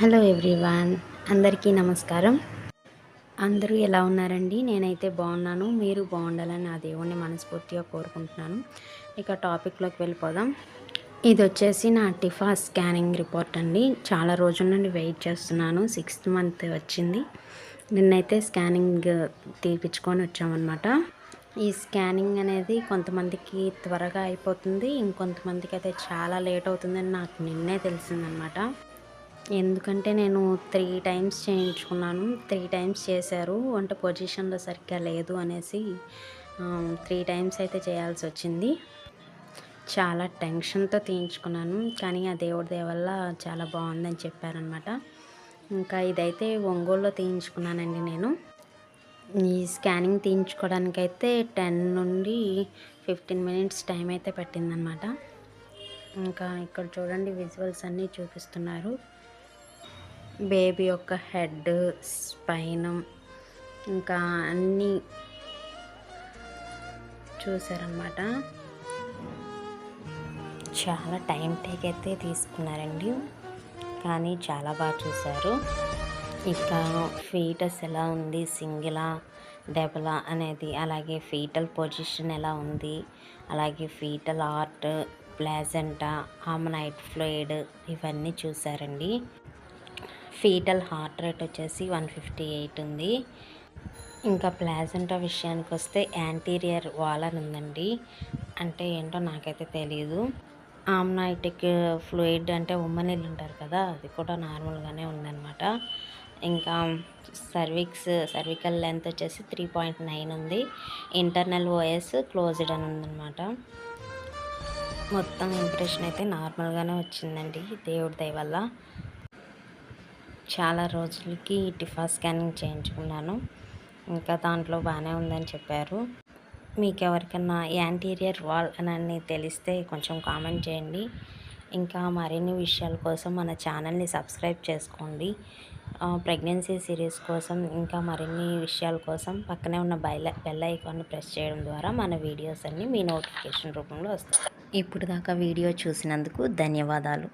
Hello everyone అందరికీ నమస్కారం. అందరూ ఎలా ఉన్నారండి? నేనైతే బాగున్నాను. మీరు బాగుండాలని నా దేవుణ్ణి మనస్ఫూర్తిగా కోరుకుంటున్నాను. ఇక టాపిక్లోకి వెళ్ళిపోదాం. ఇది వచ్చేసి నా టిఫా స్కానింగ్ రిపోర్ట్ అండి. చాలా రోజుల నుండి వెయిట్ చేస్తున్నాను. సిక్స్త్ మంత్ వచ్చింది. నిన్నైతే స్కానింగ్ తీపించుకొని వచ్చామన్నమాట. ఈ స్కానింగ్ అనేది కొంతమందికి త్వరగా అయిపోతుంది. ఇంకొంతమందికి అయితే చాలా లేట్ అవుతుందని నాకు నిన్నే తెలిసిందనమాట ఎందుకంటే నేను త్రీ టైమ్స్ చేయించుకున్నాను. త్రీ టైమ్స్ చేశారు. అంటే పొజిషన్లో సరిగ్గా లేదు అనేసి త్రీ టైమ్స్ అయితే చేయాల్సి వచ్చింది. చాలా టెన్షన్తో తీయించుకున్నాను. కానీ ఆ దేవుడి దయ వల్ల చాలా బాగుందని చెప్పారనమాట ఇంకా ఇదైతే ఒంగోలులో తీయించుకున్నానండి నేను. ఈ స్కానింగ్ తీయించుకోవడానికైతే టెన్ నుండి ఫిఫ్టీన్ మినిట్స్ టైం అయితే పట్టిందనమాట ఇంకా ఇక్కడ చూడండి విజువల్స్ అన్నీ చూపిస్తున్నారు. బేబీ యొక్క హెడ్ స్పైన్ ఇంకా అన్నీ చూసారనమాట చాలా టైం టేక్ అయితే తీసుకున్నారండి. కానీ చాలా బాగా చూశారు. ఇక ఫీటస్ ఎలా ఉంది సింగిలా డెబలా అనేది అలాగే ఫీటల్ పొజిషన్ ఎలా ఉంది అలాగే fetal heart placenta amniotic fluid ఇవన్నీ చూసారండి ఫీటల్ హార్ట్ రేట్ వచ్చేసి వన్ ఫిఫ్టీ ఎయిట్ ఉంది. ఇంకా ప్లాజెంటా విషయానికి వస్తే యాంటీరియర్ వాల్ అని ఉందండి. అంటే ఏంటో నాకైతే తెలియదు ఆమ్నాయిటిక్ ఫ్లూయిడ్ అంటే ఉమ్మనీళ్ళు ఉంటారు కదా అది కూడా నార్మల్గానే ఉందన్నమాట. ఇంకా సర్విక్స్ సర్వికల్ లెంత్ వచ్చేసి త్రీ పాయింట్ నైన్ ఉంది. ఇంటర్నల్ ఓఎస్ క్లోజ్డ్ అని ఉందన్నమాట. మొత్తం ఇంప్రెషన్ అయితే నార్మల్గానే వచ్చిందండి దేవుడి దయ వల్ల. చాలా రోజులకి టిఫా స్కానింగ్ చేయించుకున్నాను. ఇంకా దాంట్లో బాగానే ఉందని చెప్పారు. మీకు ఎవరికన్నా యాంటీరియర్ వాల్ అని తెలిస్తే కొంచెం కామెంట్ చేయండి. ఇంకా మరిన్ని విషయాల కోసం మన ఛానల్ని సబ్స్క్రైబ్ చేసుకోండి. ప్రెగ్నెన్సీ సిరీస్ కోసం ఇంకా మరిన్ని విషయాల కోసం పక్కనే ఉన్న బెల్ బెల్ ఐకాన్ని ప్రెస్ చేయడం ద్వారా మన వీడియోస్ అన్నీ మీ నోటిఫికేషన్ రూపంలో వస్తాయి. ఇప్పుడు దాకా వీడియో చూసినందుకు ధన్యవాదాలు.